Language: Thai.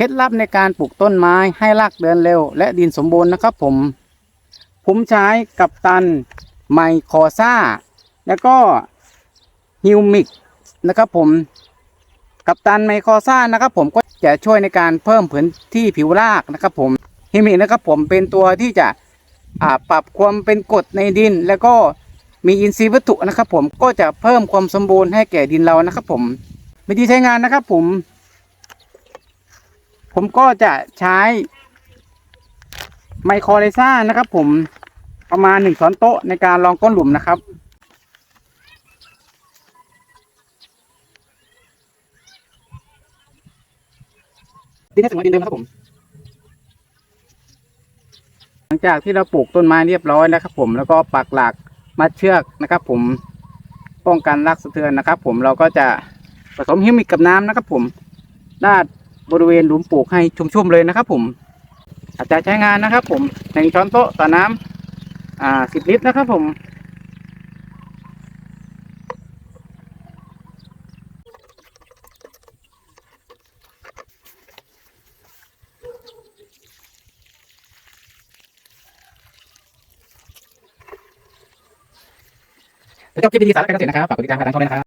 เคล็ดลับในการปลูกต้นไม้ให้รากเดินเร็ว และดินสมบูรณ์นะครับผม ผมใช้กับตันไมโครซ่าแล้วก็ฮิวมิกนะครับผมกับตันไมโครซ่านะครับผมก็จะช่วยในการเพิ่มพื้นที่ผิวรากนะครับผมฮิวมิกนะครับผมเป็นตัวที่จะปรับความเป็นกรดในดิน แล้วก็มีอินทรีย์วัตถุนะครับผมก็จะเพิ่มความสมบูรณ์ให้แก่ดินเรานะครับผมวิธีใช้งานนะครับผม ผมก็จะใช้ไมโครไลซ่านะครับ ผมประมาณหนึ่งช้อนโต๊ะในการรองก้นหลุมนะครับดินให้สมดินเดิมครับผม หลังจากที่เราปลูกต้นไม้เรียบร้อยนะครับ ผมแล้วก็ปักหลักมัดเชือกนะครับ ผมป้องกันรากสะเทือนนะครับ ผมเราก็จะผสมฮิวมิกกับน้ำนะครับ ผมลาด บริเวณหลุมปลูกให้ชุ่มๆเลยนะครับ ผม อาจจะใช้งานนะครับ ผมหนึ่งช้อนโต๊ะต่อน้ำอ่าสิบลิตรนะครับ ผมแล้วก็คลิปดีๆสาระการเกษตรนะครับ ฝากกดติดตามทางช่องด้วยนะครับ